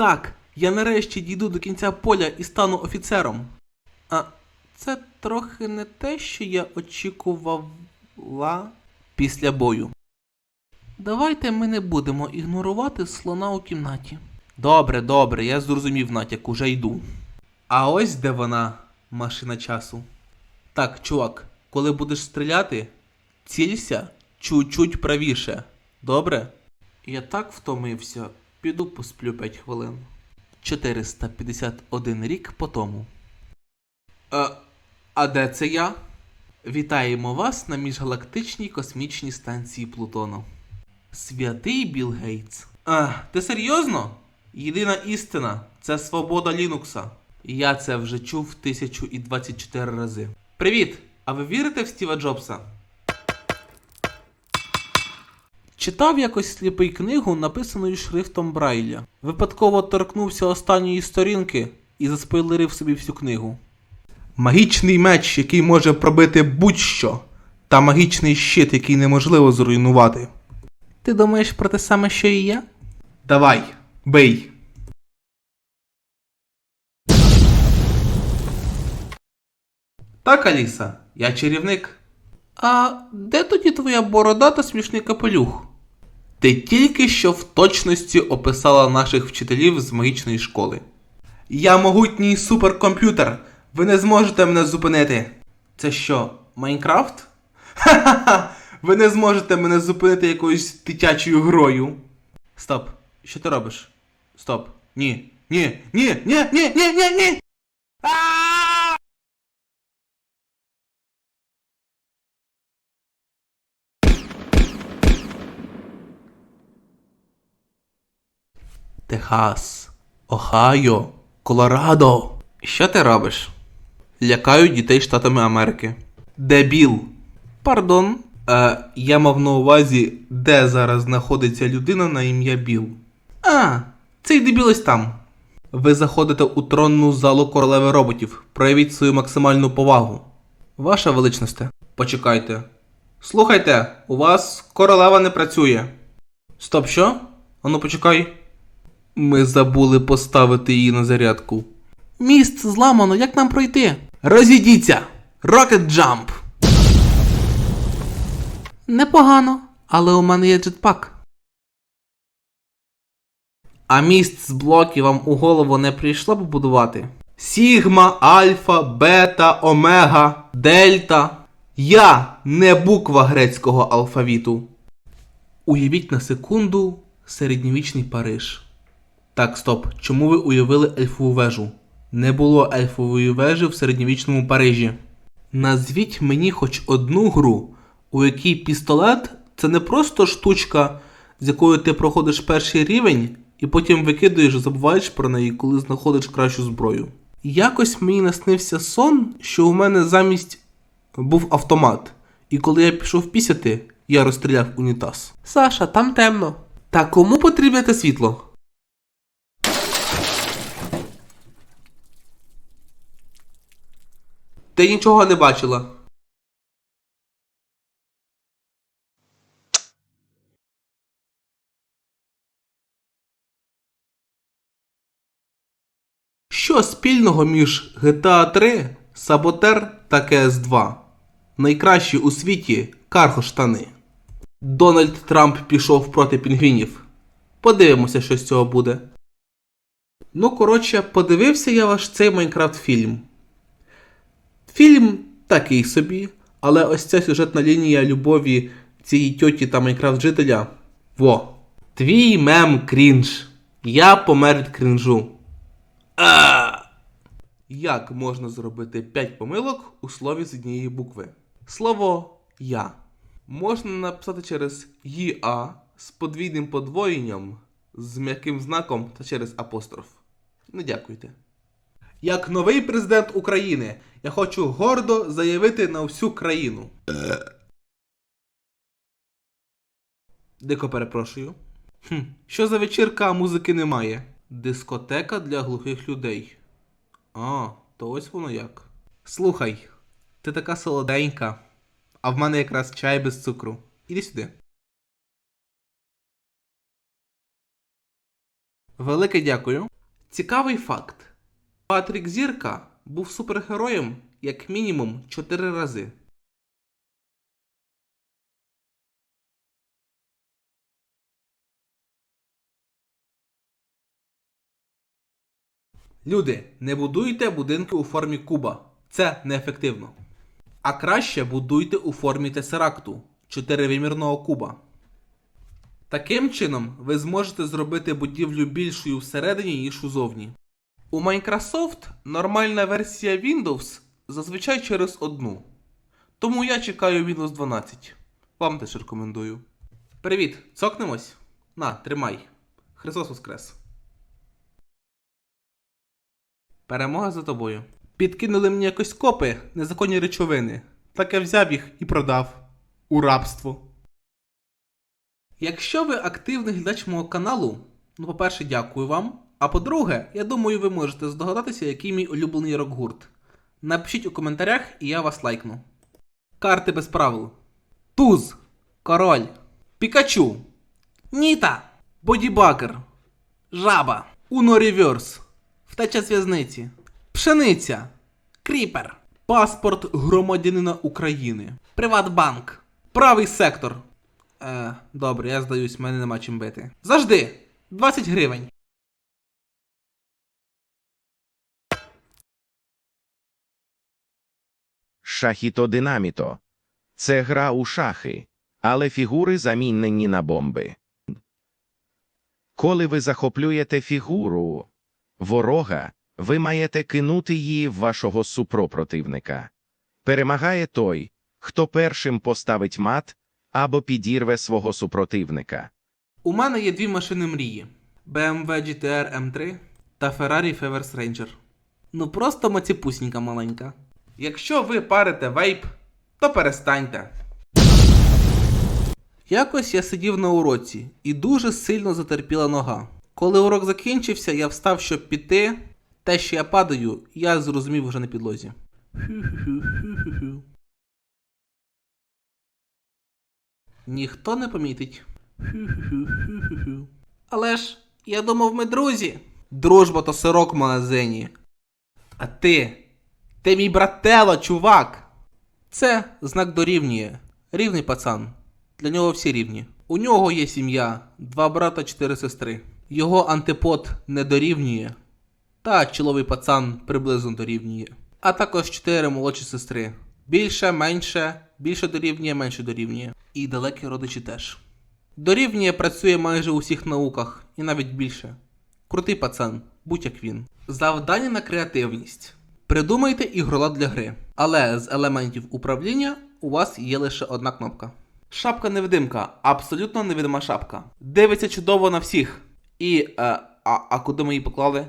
Так, я нарешті дійду до кінця поля і стану офіцером. А це трохи не те, що я очікувала після бою. Давайте ми не будемо ігнорувати слона у кімнаті. Добре, добре, я зрозумів натяк, уже йду. А ось де вона, машина часу. Так, чувак, коли будеш стріляти, цілься чуть-чуть правіше. Добре? Я так втомився. Піду посплю 5 хвилин. 451 рік по тому. Е, а де це я? Вітаємо вас на міжгалактичній космічній станції Плутону. Святий Білл Гейтс. А, ти серйозно? Єдина істина це свобода Лінукса. Я це вже чув 1024 рази. Привіт! А ви вірите в Стіва Джобса? Читав якось сліпий книгу, написану шрифтом Брайля. Випадково торкнувся останньої сторінки і заспойлерив собі всю книгу. Магічний меч, який може пробити будь-що, та магічний щит, який неможливо зруйнувати. Ти думаєш про те саме, що і я? Давай, бий. Так, Аліса, я чарівник. А де тоді твоя борода та смішний капелюх? Ти тільки що в точності описала наших вчителів з магічної школи. Я могутній суперкомп'ютер. Ви не зможете мене зупинити. Це що, Майнкрафт? Ха-ха-ха! Ви не зможете мене зупинити якоюсь дитячою грою. Стоп. Що ти робиш? Стоп. Ні. Ні. Ні. Ні. Ні. Ні. Ні. Ні. Техас, Огайо, Колорадо. Що ти робиш? Лякаю дітей Штатами Америки. Дебіл. Пардон. Е, я мав на увазі, де зараз знаходиться людина на ім'я Біл. А, цей дебіл ось там. Ви заходите у тронну залу королеви роботів. Проявіть свою максимальну повагу. Ваша величність. Почекайте. Слухайте, у вас королева не працює. Стоп, що? Ану почекай. Ми забули поставити її на зарядку. Міст зламано, як нам пройти? Розійдіться! Rocket Jump! Непогано, але у мене є джетпак. А міст з блоків вам у голову не прийшло побудувати? Сігма, альфа, бета, омега, дельта. Я не буква грецького алфавіту. Уявіть на секунду середньовічний Париж. Так, стоп. Чому ви уявили ельфову вежу? Не було ельфової вежі в середньовічному Парижі. Назвіть мені хоч одну гру, у якій пістолет це не просто штучка, з якою ти проходиш перший рівень і потім викидуєш, забуваєш про неї, коли знаходиш кращу зброю. Якось мені наснився сон, що у мене замість був автомат, і коли я пішов пісяти, я розстріляв унітаз. Саша, там темно. Та кому потрібне те світло? Ти нічого не бачила. Що спільного між GTA 3, Саботер та cs 2 Найкращі у світі кархоштани. Дональд Трамп пішов проти пінгвінів. Подивимося, що з цього буде. Ну, коротше, подивився я ваш цей Майнкрафт фільм. Фільм такий собі, але ось ця сюжетна лінія любові цієї тьоті та Майнкрафт жителя. Во. Твій мем крінж. Я помер від крінжу. А! Як можна зробити 5 помилок у слові з однієї букви? Слово я. Можна написати через ЄА з подвійним подвоєнням, з м'яким знаком та через апостроф. Не дякуйте. Як новий президент України, я хочу гордо заявити на всю країну. Дико перепрошую. Хм, що за вечірка, музики немає? Дискотека для глухих людей. А, то ось воно як. Слухай, ти така солоденька, а в мене якраз чай без цукру. Іди сюди. Велике дякую. Цікавий факт. Патрік Зірка був супергероєм як мінімум 4 рази. Люди, не будуйте будинки у формі куба. Це неефективно. А краще будуйте у формі тесеракту чотиривимірного куба. Таким чином, ви зможете зробити будівлю більшою всередині, ніж узовні. У Microsoft нормальна версія Windows зазвичай через одну. Тому я чекаю Windows 12. Вам теж рекомендую. Привіт, цокнемось? На, тримай. Христос Воскрес. Перемога за тобою. Підкинули мені якось копи, незаконні речовини. Так я взяв їх і продав. У рабство. Якщо ви активний глядач мого каналу, ну, по-перше, дякую вам. А по-друге, я думаю, ви можете здогадатися, який мій улюблений рок-гурт. Напишіть у коментарях, і я вас лайкну. Карти без правил. Туз. Король. Пікачу. Ніта. Бодібакер. Жаба. Уно Реверс. Втеча з в'язниці. Пшениця. Кріпер. Паспорт громадянина України. Приватбанк. Правий сектор. Е, добре, я здаюсь, мене нема чим бити. Завжди! 20 гривень. Шахіто-динаміто. Це гра у шахи, але фігури замінені на бомби. Коли ви захоплюєте фігуру ворога, ви маєте кинути її в вашого супропротивника. Перемагає той, хто першим поставить мат або підірве свого супротивника. У мене є дві машини мрії: BMW GTR M3 та Ferrari Fevers Ranger. Ну просто маціпусінька маленька. Якщо ви парите вейп, то перестаньте. Якось я сидів на уроці і дуже сильно затерпіла нога. Коли урок закінчився, я встав, щоб піти. Те, що я падаю, я зрозумів вже на підлозі. Ніхто не помітить. Але ж я думав, ми друзі. Дружба то сирок в магазині. А ти. Ти мій братело, чувак. Це знак дорівнює. Рівний пацан. Для нього всі рівні. У нього є сім'я, два брата, чотири сестри. Його антипод не дорівнює. Та чоловий пацан приблизно дорівнює. А також чотири молодші сестри. Більше, менше, більше дорівнює, менше дорівнює. І далекі родичі теж. Дорівнює працює майже у всіх науках, і навіть більше. Крутий пацан, будь як він. Завдання на креативність. Придумайте ігролад для гри. Але з елементів управління у вас є лише одна кнопка. Шапка невидимка, абсолютно невидима шапка. Дивиться чудово на всіх. І. Е, а, а куди ми її поклали?